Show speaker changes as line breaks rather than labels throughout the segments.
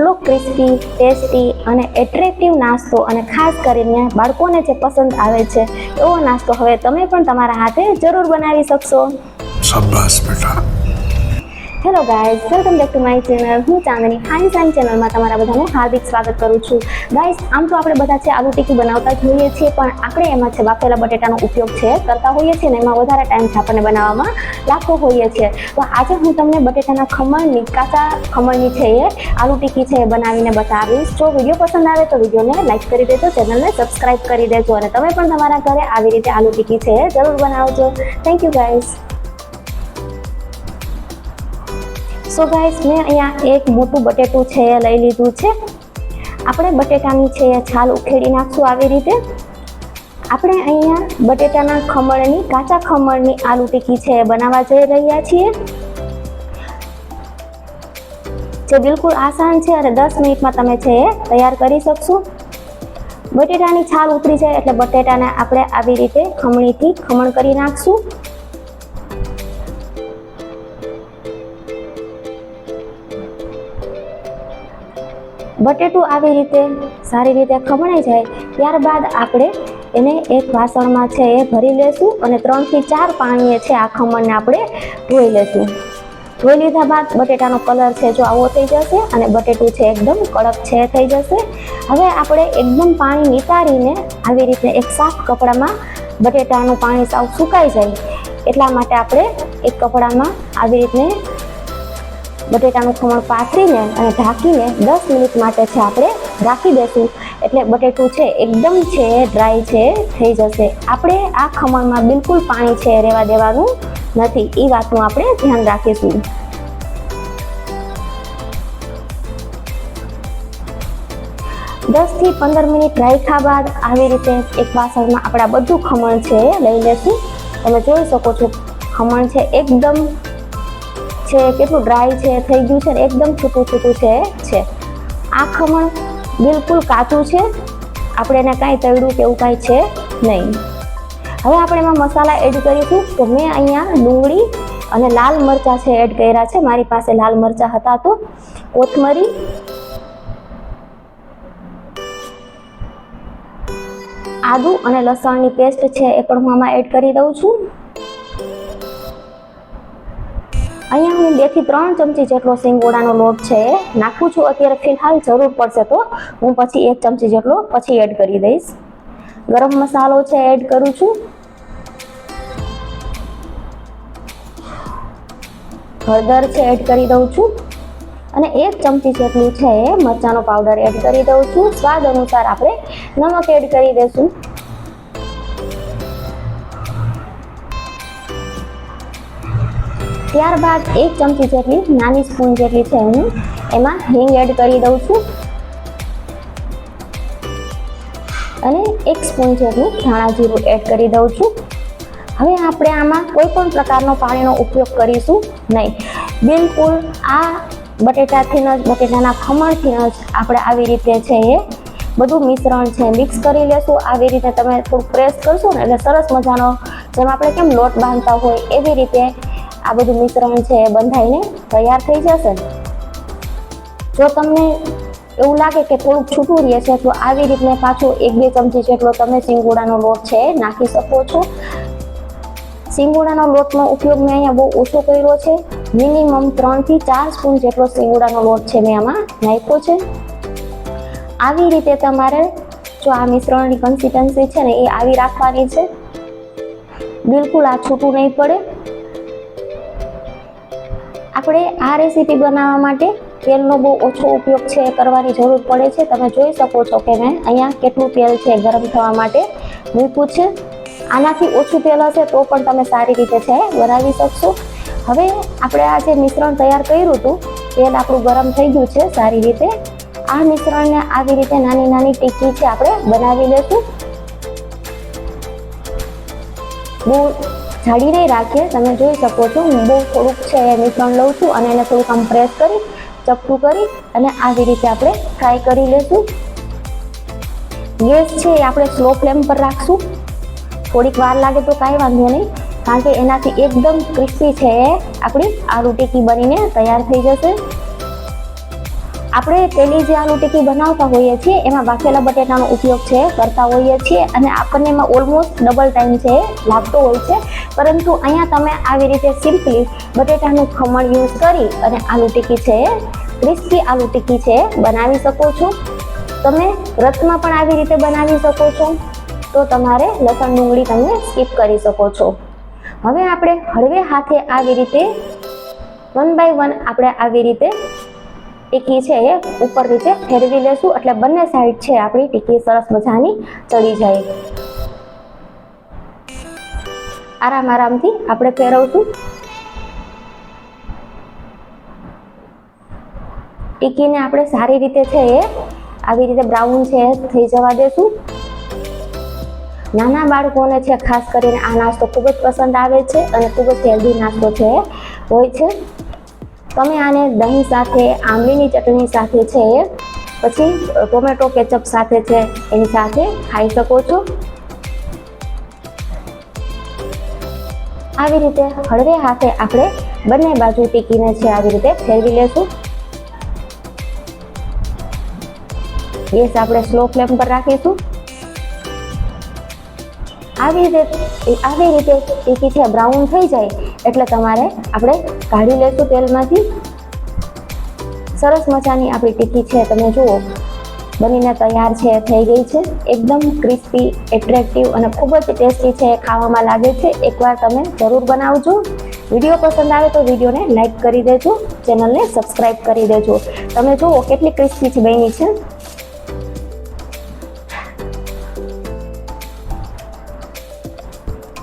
આટલો crispy tasty અને attractive નાસ્તો અને ખાસ કરીને બાળકોને જે પસંદ આવે છે એવો નાસ્તો હવે તમે પણ તમારા હાથે જરૂર બનાવી શકશો.
શાબાશ બેટા.
Hello guys welcome back to my channel હું ચાંદની હાઈ સાઈન ચેનલમાં તમારા બધાનું હાર્દિક સ્વાગત કરું છું. ગાઈઝ આમ તો આપણે બધા છે આલુ ટીકી બનાવતા જ હોઈએ છીએ, પણ આપણે એમાં છે બાફેલા બટેટાનો ઉપયોગ છે, કરતા હોઈએ છીએ ને એમાં વધારે ટાઈમ છે આપણને બનાવવામાં લાગતો હોઈએ છીએ. તો આજે હું તમને બટેટાના ખમણની, કાચા ખમણની છે એ આલુ ટીકી છે એ બનાવીને બતાવીશ. જો વીડિયો પસંદ આવે તો વિડીયોને લાઈક કરી દેજો ચેનલને સબસ્ક્રાઈબ કરી દેજો, અને તમે પણ તમારા ઘરે આવી રીતે આલુ ટીકી છે જરૂર બનાવજો. Thank you guys so guys મેં અહીંયા એક મોટું બટેટું છે એ લઈ લીધું છે. આપણે બટેટાની છે એ છાલ ઉખેડી નાખશું આવી રીતે. આપણે અહીંયા બટેટાના ખમણની, કાચા ખમણની આલુ ટીકી છે એ બનાવવા જઈ રહ્યા છીએ. જે બિલકુલ આસાન છે અને દસ મિનિટમાં તમે છે એ તૈયાર કરી શકશો. બટેટાની છાલ ઉતરી જાય એટલે બટેટાને આપણે આવી રીતે ખમણીથી ખમણ કરી નાખશું. બટેટું આવી રીતે સારી રીતે ખમણાઈ જાય, ત્યારબાદ આપણે એને એક વાસણમાં છે એ ભરી લેશું અને ત્રણથી ચાર પાણીએ છે આ ખમણને આપણે ધોઈ લેશું. ધોઈ લીધા બાદ બટેટાનો કલર છે જો આવો થઈ જશે અને બટેટું છે એકદમ કડક છે થઈ જશે. હવે આપણે એકદમ પાણી નિતારીને આવી રીતે એક સાફ કપડામાં બટેટાનું પાણી સાવ સુકાઈ જાય, એટલા માટે આપણે એક કપડામાં આવી રીતે બટેટાનું ખમણ પાથરીને અને ઢાંકીને દસ મિનિટ માટે છે આપણે રાખી દઈશું. એટલે બટેટું છે, એકદમ છે ડ્રાય છે, થઈ જશે. આપણે આ ખમણમાં બિલકુલ પાણી છે, રહેવા દેવાનું નથી. એ વાતનું આપણે ધ્યાન રાખીશું. દસથી પંદર મિનિટ રાખ્યા બાદ આવી રીતે એક વાસણમાં આપણા બધું ખમણ છે, લઈ લેશું. તમે જોઈ શકો છો, ખમણ છે, એકદમ છે, કેટલું ડ્રાય છે, થઈ ગયું છે ને એકદમ છૂટું છૂટું છે છે. આ ખમણ બિલકુલ કાચું છે. આપણે એને કાંઈ તળડું કે એવું કાંઈ છે નહીં. હવે આપણે એમાં મસાલા એડ કરીશું તો મેં અહીંયા ડુંગળી અને લાલ મરચાં છે એડ કર્યા છે. મારી પાસે લાલ મરચાં હતા તો કોથમરી, આદુ અને લસણની પેસ્ટ છે એ પણ હું આમાં એડ કરી દઉં છું. અહીંયા હું બેથી ત્રણ ચમચી જેટલો સિંગોડાનો લોટ છે એ નાખું છું. અત્યારે ફિલહાલ જરૂર પડશે તો હું પછી એક ચમચી જેટલો પછી એડ કરી દઈશ. ગરમ મસાલો છે એડ કરું છું. હળદર છે એડ કરી દઉં છું. અને એક ચમચી જેટલું છે એ મરચાંનો પાવડર એડ કરી દઉં છું. સ્વાદ અનુસાર આપણે નમક એડ કરી દઈશું. ત્યારબાદ એક ચમચી જેટલી નાની સ્પૂન જેટલી છે હું એમાં હિંગ એડ કરી દઉં છું. અને એક સ્પૂન જેટલું ધાણા જીરું એડ કરી દઉં છું. હવે આપણે આમાં કોઈ પણ પ્રકારનો પાણીનો ઉપયોગ કરીશું નહીં. બિલકુલ આ બટેટાથી જ બટેટાના ખમણથી જ આપણે આવી રીતે છે એ બધું મિશ્રણ છે મિક્સ કરી લેશું. આવી રીતે તમે થોડું પ્રેસ કરશો ને એટલે સરસ મજાનો, જેમ આપણે કેમ લોટ બાંધતા હોય એવી રીતે આ બધું મિશ્રણ છે એ બંધાઈને તૈયાર થઈ જશે. જો તમને એવું લાગે કે થોડુંક છૂટું રહે છે, તો આવી રીતને પાછું એક બે ચમચી જેટલો તમે સિંગોડાનો લોટ છે નાખી શકો છો. સિંગોડાનો લોટનો ઉપયોગ મેં અહીંયા બહુ ઓછો કર્યો છે. મિનિમમ ત્રણથી ચાર સ્પૂન જેટલો સિંગોડાનો લોટ છે મેં આમાં નાખ્યો છે. આવી રીતે તમારે જો આ મિશ્રણની કન્સિસ્ટન્સી છે ને એ આવી રાખવાની છે. બિલકુલ આ છૂટું નહીં પડે. આપણે આ રેસીપી બનાવવા માટે તેલનો બહુ ઓછો ઉપયોગ છે કરવાની જરૂર પડે છે. તમે જોઈ શકો છો કે મેં અહીંયા કેટલું તેલ છે ગરમ થવા માટે મૂક્યું છે. આનાથી ઓછું તેલ હશે તો પણ તમે સારી રીતે છે બનાવી શકશો. હવે આપણે આ જે મિશ્રણ તૈયાર કર્યું હતું, તેલ આપણું ગરમ થઈ ગયું છે સારી રીતે. આ મિશ્રણને આવી રીતે નાની નાની ટીકી છે આપણે બનાવી લેશું બહુ જાડી નહીં રાખીએ. તમે જોઈ શકો છો, હું બહુ થોડુંક છે એ મિશ્રણ લઉં છું અને એને થોડુંક આમ પ્રેસ કરી, ચપટું કરી અને આવી રીતે આપણે ફ્રાય કરી લેશું. ગેસ છે એ આપણે સ્લો ફ્લેમ પર રાખશું. થોડીક વાર લાગે તો કાંઈ વાંધો નહીં, કારણ કે એનાથી એકદમ ક્રિસ્પી છે આપણી આલુ ટીકી બનીને તૈયાર થઈ જશે. આપણે પેલી જે આલુ ટિક્કી બનાવતા હોઈએ છીએ, એમાં બાફેલા બટેટાનો ઉપયોગ છે, કરતા હોઈએ છીએ અને આપણને એમાં ઓલમોસ્ટ ડબલ ટાઈમ છે, લાગતો હોય છે. પરંતુ અહીંયા તમે આવી રીતે સિમ્પલી બટેટાનું ખમણ યુઝ કરી અને આલુ ટિક્કી છે ક્રિસ્પી આલુ ટિક્કી છે, બનાવી શકો છો. તમે વ્રતમાં પણ આવી રીતે બનાવી શકો છો. તો તમારે લસણ ડુંગળી તમે સ્કીપ કરી શકો છો. હવે આપણે હળવે હાથે આવી રીતે વન બાય વન આપણે આવી રીતે ટીકી છે એ ઉપર નીચે ફેરવી લેશું. એટલે બંને સાઈડ છે આપણી ટીકી, સરસ મજાની ચડી જાય. આરામ આરામથી આપણે ફેરવશું. ટીકીને આપણે સારી રીતે છે એ આવી રીતે બ્રાઉન છે થઈ જવા દેશું. નાના બાળકોને છે ખાસ કરીને આ નાસ્તો ખૂબ જ પસંદ આવે છે અને ખૂબ જ હેલ્ધી નાસ્તો છે હોય છે. તમે આને દહીં સાથે, આંબલીની ચટણી સાથે છે, પછી ટોમેટો કેચઅપ સાથે છે, એની સાથે ખાઈ શકો છો. આવી રીતે હળવે હાથે આપણે બંને બાજુ ટીકીને છે, આવી રીતે ફેરવી લેશું. ગેસ આપણે સ્લો ફ્લેમ પર રાખીશું. આવી રીતે આવી રીતે ટીકી છે બ્રાઉન થઈ જાય એટલે તમારે આપણે કાઢી લેશું તેલમાંથી. સરસ મજાની આપણી ટીકી છે, તમે જુઓ. બનીને તૈયાર છે, થઈ ગઈ છે. એકદમ ક્રિસ્પી એટ્રેક્ટિવ અને ખૂબ જ ટેસ્ટી છે, ખાવામાં લાગે છે. એકવાર તમે જરૂર બનાવજો. વીડિયો પસંદ આવે તો વિડીયોને લાઇક કરી દેજો. ચેનલને સબસ્ક્રાઈબ કરી દેજો. તમે જુઓ કેટલી ક્રિસ્પી છે, બની છે.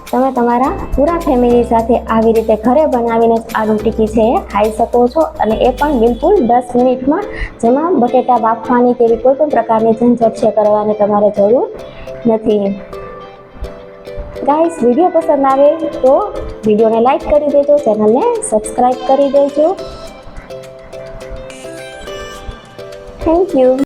તમે તમારા પૂરા ફેમિલી સાથે આવી રીતે ઘરે બનાવીને આલુ ટીકી છે એ ખાઈ શકો છો અને એ પણ બિલકુલ દસ મિનિટમાં જેમાં બટેટા બાફવાની કે એવી કોઈ પણ પ્રકારની ઝંઝટ છે કરવાની તમારે જરૂર નથી. ગાઈસ વીડિયો પસંદ આવે તો વિડીયોને લાઈક કરી દેજો, ચેનલને સબસ્ક્રાઈબ કરી દેજો. Thank you